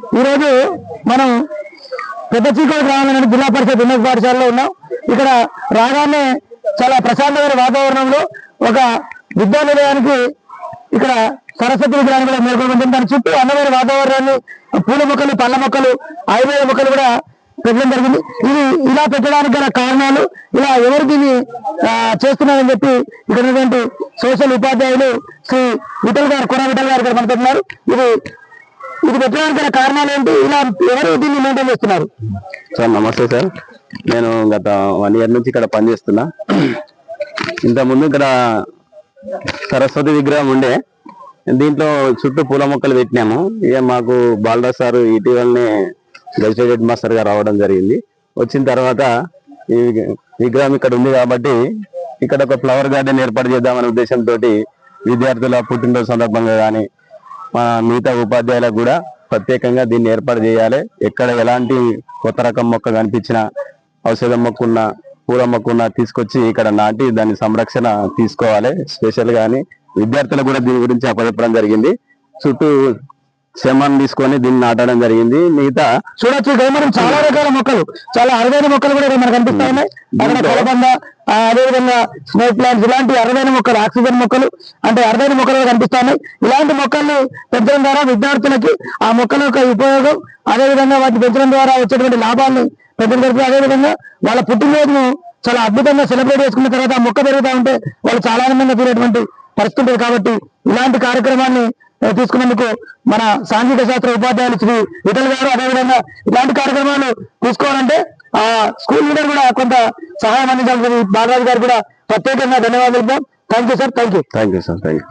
ఈరోజు మనం పెద్ద చీకోడు గ్రామంలోని జిల్లా పరిషత్ ఉన్నత పాఠశాలలో ఉన్నాం. ఇక్కడ రాగానే చాలా ప్రశాంతమైన వాతావరణంలో ఒక విద్యానిలయానికి ఇక్కడ సరస్వతి విగ్రహాన్ని కూడా మేల్కొంటుంది దాని చుట్టూ అందమైన వాతావరణాన్ని పూల మొక్కలు పళ్ళ మొక్కలు ఆయుర్వేద మొక్కలు కూడా పెట్టడం జరిగింది. ఇది ఇలా పెట్టడానికి గల కారణాలు ఇలా ఎవరు దీన్ని చేస్తున్నారని చెప్పి ఇక్కడ ఉన్నటువంటి సోషల్ ఉపాధ్యాయులు శ్రీ విఠల్ గారు కొర విఠల్ గారు ఇక్కడ మనతో ఉన్నారు. ఇది ఇది పెట్టడానికి కారణాలు ఏంటి? ఇలా ఎవరు దీన్ని మెయింటైన్ చేస్తున్నారు? సార్ నమస్తే సార్. నేను గత వన్ ఇయర్ నుంచి ఇక్కడ పనిచేస్తున్నా. ఇంతకుముందు ఇక్కడ సరస్వతి విగ్రహం ఉండే. దీంట్లో చుట్టూ పూల మొక్కలు పెట్టినాము. ఇక మాకు బాలరాజ్ సార్ ఇటీవలనే గజిటేటెడ్ మాస్టర్గా రావడం జరిగింది. వచ్చిన తర్వాత ఈ విగ్రహం ఇక్కడ ఉంది కాబట్టి ఇక్కడ ఒక ఫ్లవర్ గార్డెన్ ఏర్పాటు చేద్దామనే ఉద్దేశంతో విద్యార్థుల పుట్టినరోజు సందర్భంగా కానీ మన మిగతా ఉపాధ్యాయులకు కూడా ప్రత్యేకంగా దీన్ని ఏర్పాటు చేయాలి. ఎక్కడ ఎలాంటి కొత్త రకం మొక్క కనిపించినా ఔషధం మొక్క ఉన్న పూల మొక్క ఉన్న తీసుకొచ్చి ఇక్కడ నాటి దాని సంరక్షణ తీసుకోవాలి. స్పెషల్ గాని విద్యార్థులకు కూడా దీని గురించి అప్పచెప్పడం జరిగింది. చుట్టూ శ్రమను తీసుకొని దీన్ని నాటడం జరిగింది. మిగతా చూడొచ్చు మనం చాలా రకాల మొక్కలు. చాలా అరుదైన మొక్కలు కూడా మనకు కనిపిస్తా అదేవిధంగా స్నేక్ ప్లాంట్స్ ఇలాంటి అరుదైన మొక్కలు ఆక్సిజన్ మొక్కలు అంటే అరుదైన మొక్కలు కనిపిస్తున్నాయి ఇలాంటి మొక్కలు పెంచడం ద్వారా విద్యార్థులకి ఆ మొక్కల యొక్క ఉపయోగం అదేవిధంగా వాటిని పెంచడం ద్వారా వచ్చేటువంటి లాభాలను పెంచడం జరుగుతుంది. అదేవిధంగా వాళ్ళ పుట్టినరోజును చాలా అద్భుతంగా సెలబ్రేట్ చేసుకున్న తర్వాత ఆ మొక్క పెరుగుతూ ఉంటే వాళ్ళు చాలా ఆనందంగా తీరేటువంటి పరిస్థితి ఉంటుంది. కాబట్టి ఇలాంటి కార్యక్రమాన్ని తీసుకున్నందుకు మన సాంఘిక శాస్త్ర ఉపాధ్యాయులు శ్రీ విఠల్ గారు అదేవిధంగా ఇలాంటి కార్యక్రమాలు తీసుకోవాలంటే ఆ స్కూల్ లీడర్ కూడా కొంత సహాయం అందించాల్సింది బాలరాజు గారు కూడా ప్రత్యేకంగా ధన్యవాదాలు thank you sir thank you thank you sir thank you